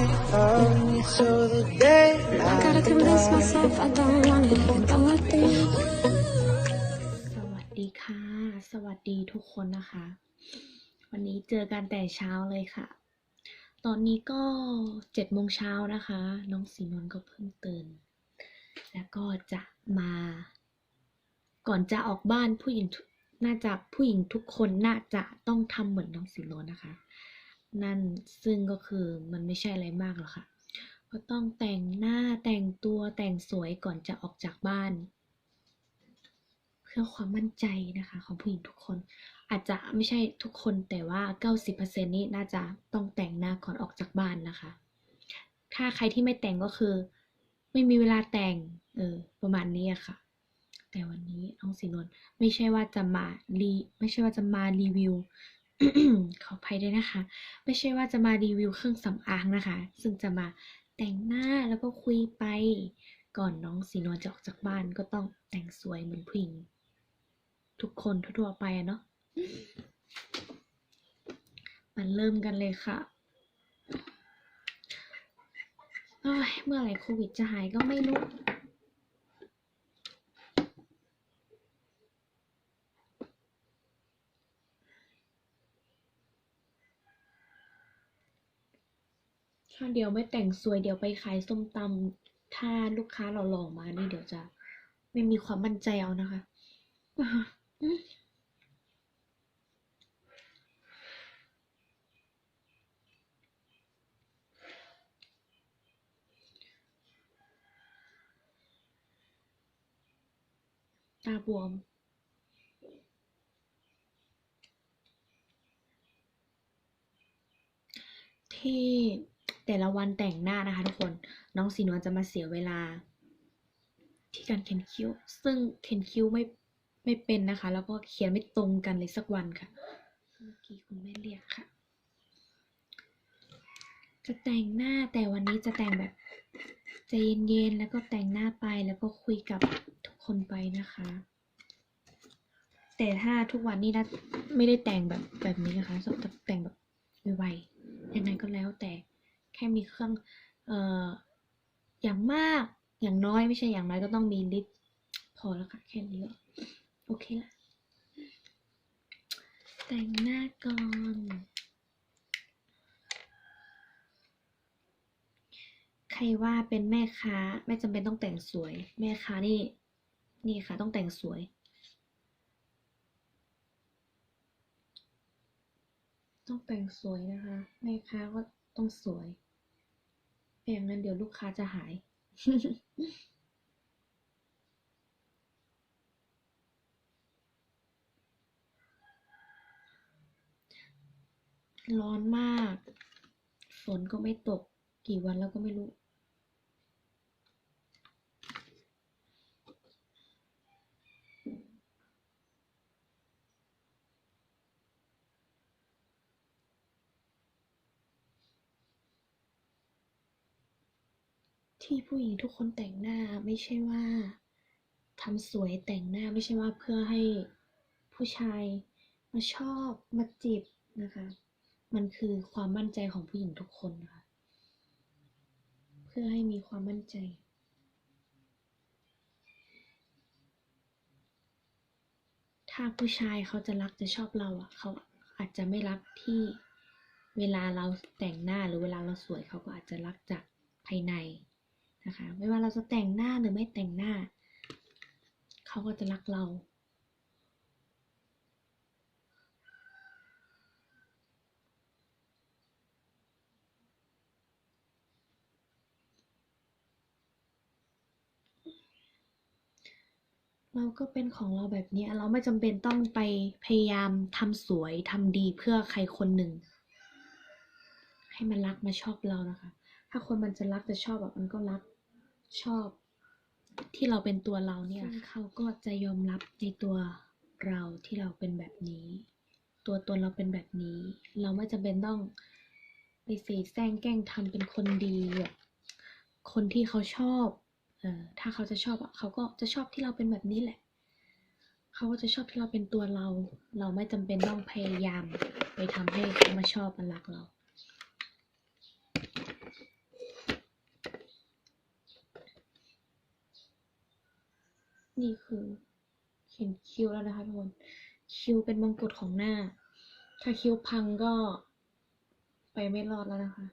I gotta convince myself I don't want it. Don't let them สวัสดีค่ะ สวัสดีทุกคนนะคะ วันนี้เจอกันแต่เช้าเลยค่ะ ตอนนี้ก็เจ็ดโมงเช้านะคะ น้องสีนวลก็เพิ่งตื่น แล้วก็จะมา ก่อนจะออกบ้านผู้หญิงน่าจะผู้หญิงทุกคนน่าจะต้องทำเหมือนน้องสีนวลนะคะ นั่นซึ่งก็คือมันไม่ใช่อะไรมากหรอกค่ะ ก็ต้องแต่งหน้าแต่งตัวแต่งสวยก่อนจะออกจากบ้าน เพื่อความมั่นใจนะคะ ของผู้หญิงทุกคน อาจจะไม่ใช่ทุกคนแต่ว่า 90%นี้น่าจะต้องแต่งหน้าก่อนออกจากบ้านนะคะ ถ้าใครที่ไม่แต่งก็คือ ไม่มีเวลาแต่งเออประมาณนี้อะค่ะแต่วันนี้น้องสีนวลไม่ใช่ว่าจะมารีไม่ใช่ว่าจะมารีวิว ขออภัยด้วยนะคะ ไม่ใช่ว่าจะมารีวิวเครื่องสำอางนะคะ ซึ่งจะมาแต่งหน้าแล้วก็คุยไป ก่อนน้องสีนวลจะออกจากบ้านก็ต้องแต่งสวยเหมือนผู้หญิงทุกคนทั่วๆไปอะเนาะมันเริ่มกันเลยค่ะเอ้ยเมื่อไหร่โควิดจะหายก็ไม่รู้ ถ้า เดี๋ยวไม่แต่งสวยเดี๋ยวไปขายส้มตำถ้าลูกค้าหล่อๆมานี่เดี๋ยวจะไม่มีความมั่นใจเอานะคะตาบวม ที่ แต่ละวันแต่งหน้านะคะทุกคนน้องสีนวลจะมาเสียเวลา ที่การเขียนคิ้ว ซึ่งเขียนคิ้วไม่ไม่เป็นนะคะ แล้วก็เขียนไม่ตรงกันเลยสักวันค่ะ เมื่อกี้คุณแม่เรียกค่ะ จะแต่งหน้าแต่วันนี้จะแต่งแบบใจเย็นๆแล้วก็แต่งหน้าไปแล้วก็คุยกับทุกคนไปนะคะ แต่ถ้าทุกวันนี้นะไม่ได้แต่งแบบแบบนี้นะคะจะแต่งแบบไวๆยังไงก็แล้วแต่ แค่มีเครื่องเอ่ออย่างมากอย่างน้อยไม่ใช่อย่างน้อยก็ต้องมีลิปพอแล้วค่ะแค่นี้ก็โอเคละแต่งหน้าก่อนใครว่าเป็นแม่ค้าไม่จำเป็นต้องแต่งสวย แม่ค้านี่ นี่ค่ะต้องแต่งสวย ต้องแต่งสวยนะคะ แม่ค้าก็ ต้องสวยไม่อย่างนั้นเดี๋ยวลูกค้าจะหาย ร้อนมาก ฝนก็ไม่ตก กี่วันแล้วก็ไม่รู้ ที่ผู้หญิงทุกคนแต่งหน้าไม่ใช่ว่าทำสวยแต่งหน้าไม่ใช่ว่าเพื่อให้ผู้ชายมาชอบมาจีบนะคะ มันคือความมั่นใจของผู้หญิงทุกคนนะคะเพื่อให้มีความมั่นใจถ้าผู้ชายเขาจะรักจะชอบเราอะเขาอาจจะไม่รักที่เวลาเราแต่งหน้าหรือเวลาเราสวยเขาก็อาจจะรักจากภายใน นะคะ ไม่ว่าเราจะแต่งหน้าหรือไม่แต่งหน้า เขาก็จะรักเราเราก็เป็นของเราแบบนี้เราไม่จำเป็นต้องไปพยายามทำสวยทำดีเพื่อใครคนหนึ่ง ให้มันรักมาชอบเรานะคะ ถ้าคนมันจะรักจะชอบแบบมันก็รัก ชอบที่เราเป็นตัวเราเนี่ยเขาก็จะยอมรับในตัวเราที่เราเป็นแบบนี้ ตัวตนเราเป็นแบบนี้ เราไม่จำเป็นต้องไปเสแสร้งแกล้งทำเป็นคนดีแบบคนที่เขาชอบเออถ้าเขาจะชอบอะเขาก็จะชอบที่เราเป็นแบบนี้แหละ เขาก็จะชอบที่เราเป็นตัวเรา เราไม่จำเป็นต้องพยายามไปทำให้เขามาชอบมารักเรา นี่คือเขียนคิ้วแล้วนะคะทุกคน คิ้วเป็นมงกุฎของหน้า ถ้าคิ้วพังก็ไปไม่รอดแล้วนะคะ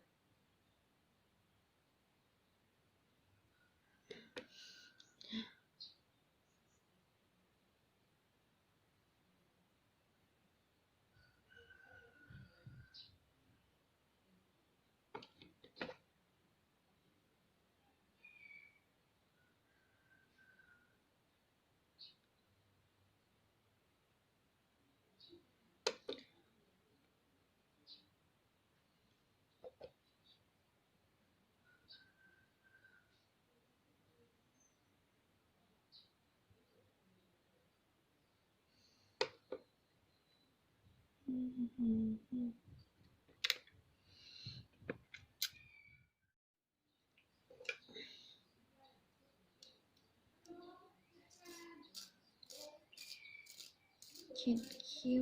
เขี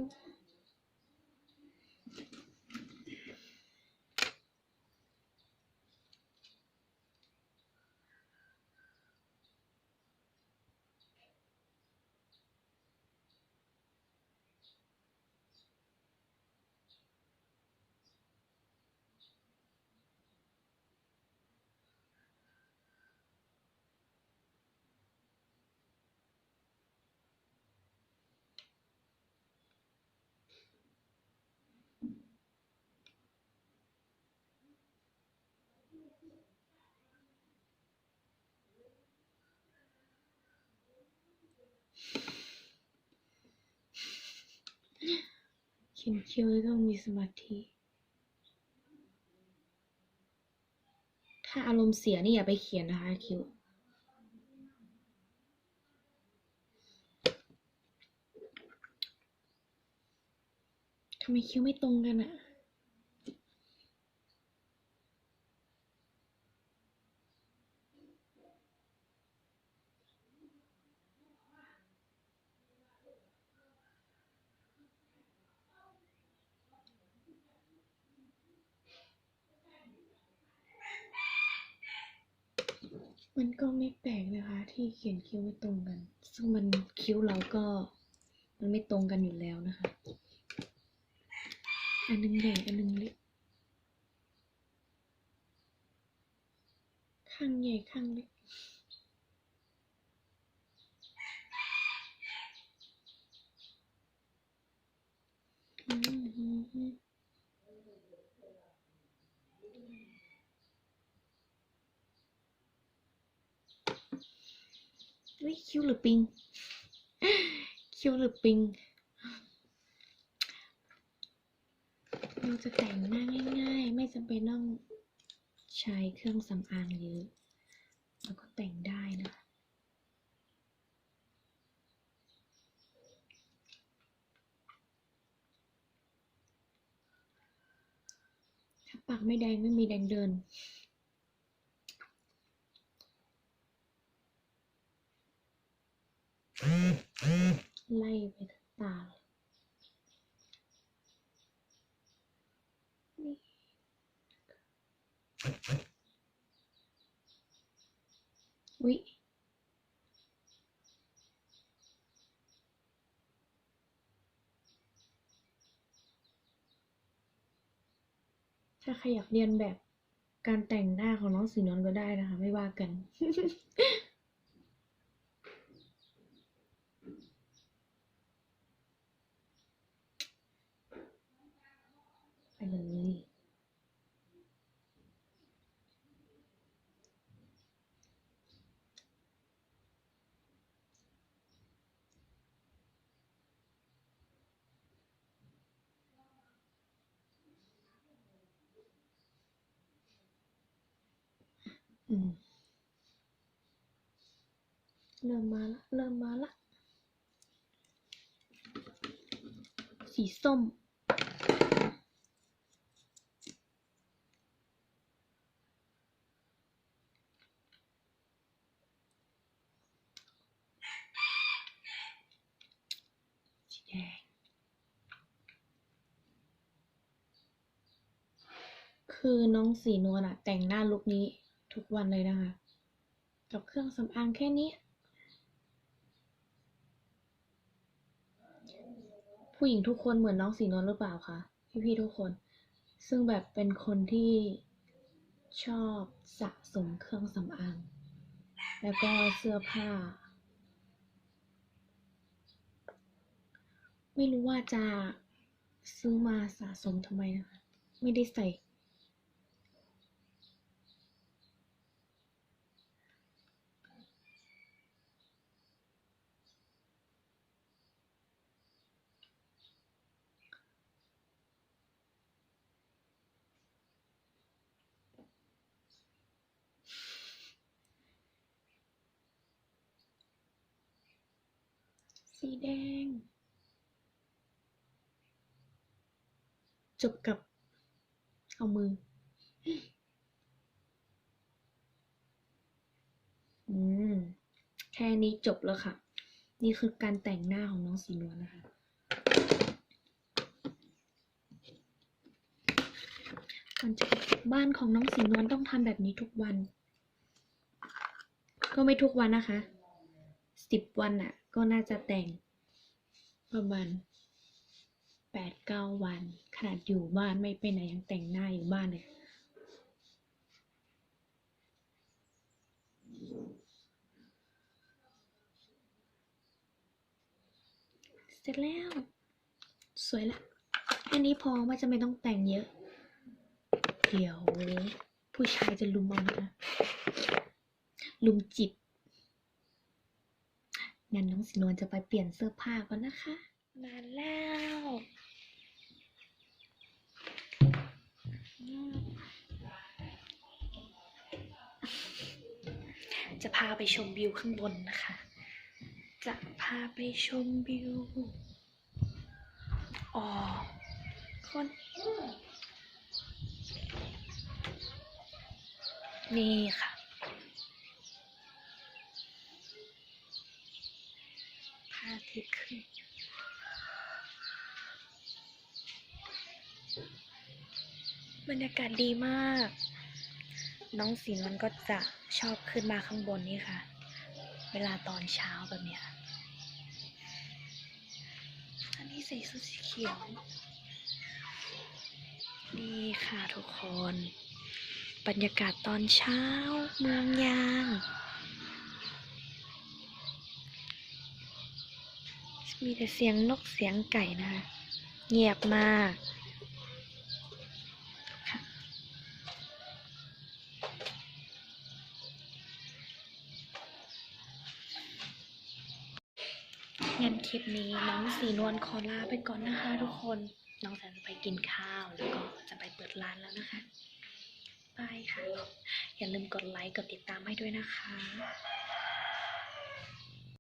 ขียนคิ้วต้องมีสมาธิ ถ้าอารมณ์เสียนี่อย่าไปเขียนนะคะคิ้วทำไมคิ้วไม่ตรงกันอะ มันก็ไม่แปลกนะคะ ที่เขียนคิ้วไม่ตรงกัน ซึ่งมันคิ้วเราก็ มันไม่ตรงกันอยู่แล้วนะคะ อันหนึงใหญ่อันหนึงเล็ก ข้างใหญ่ข้างเล็กอืม วิคิวหรือปิง คิวหรือปิง เราจะแต่งหน้าง่าย ๆ ไม่จำเป็นต้องใช้เครื่องสำอางเยอะแล้วก็แต่งได้นะคะถ้าปากไม่แดงไม่มีแดงเดิน ไล่ไปทั้งตาเลยนี่อุ๊ยถ้าใครอยากเรียนแบบการแต่งหน้าของน้องสีนวลก็ได้นะคะ ไม่ว่ากัน ไปเลย อืมเริ่มมาละเริ่มมาละ สีส้ม สีแดง คือน้องสีนวลอะแต่งหน้าลุคนี้ ทุกวันเลยนะคะ กับเครื่องสำอางแค่นี้ ผู้หญิงทุกคนเหมือนน้องสีนวลหรือเปล่าคะพี่ๆทุกคน ซึ่งแบบเป็นคนที่ชอบสะสมเครื่องสำอาง แล้วก็เสื้อผ้า ไม่รู้ว่าจะซื้อมาสะสมทำไมนะคะ ไม่ได้ใส่ สีแดง จบกับ เอามือ อืม แค่นี้จบแล้วค่ะ นี่คือการแต่งหน้าของน้องสีนวลนะคะ ก่อนจะกลับบ้านของน้องสีนวลต้องทำแบบนี้ทุกวัน ก็ไม่ทุกวันนะคะสิบวันอะ ก็น่าจะแต่งประมาณแปดเก้าวัน ขนาดอยู่บ้านไม่ไปไหนยังแต่งหน้าอยู่บ้านเลยเสร็จแล้ว สวยละแค่นี้พอว่าจะไม่ต้องแต่งเยอะ เดี๋ยว ผู้ชายจะลุมเอานะคะลุมจิบ งั้นน้องสินวลจะไปเปลี่ยนเสื้อผ้าก่อนนะคะ มาแล้วจะพาไปชมวิวข้างบนนะคะ จะพาไปชมวิว อ๋อ คนนี่ค่ะ พระอาทิตย์ ขึ้น บรรยากาศดีมาก น้องสีนวลก็จะชอบขึ้นมาข้างบนนี่ค่ะ เวลาตอนเช้าแบบเนี้ย อันนี้ใส่ชุดสีเขียว นี่ค่ะทุกคน บรรยากาศตอนเช้าเมืองยาง มีแต่เสียงนกเสียงไก่นะคะ เงียบมากงั้นคลิปนี้น้องสีนวลขอลาไปก่อนนะคะทุกคน น้องจะไปกินข้าวแล้วก็จะไปเปิดร้านแล้วนะคะบายค่ะ อย่าลืมกดไลค์กดติดตามให้ด้วยนะคะ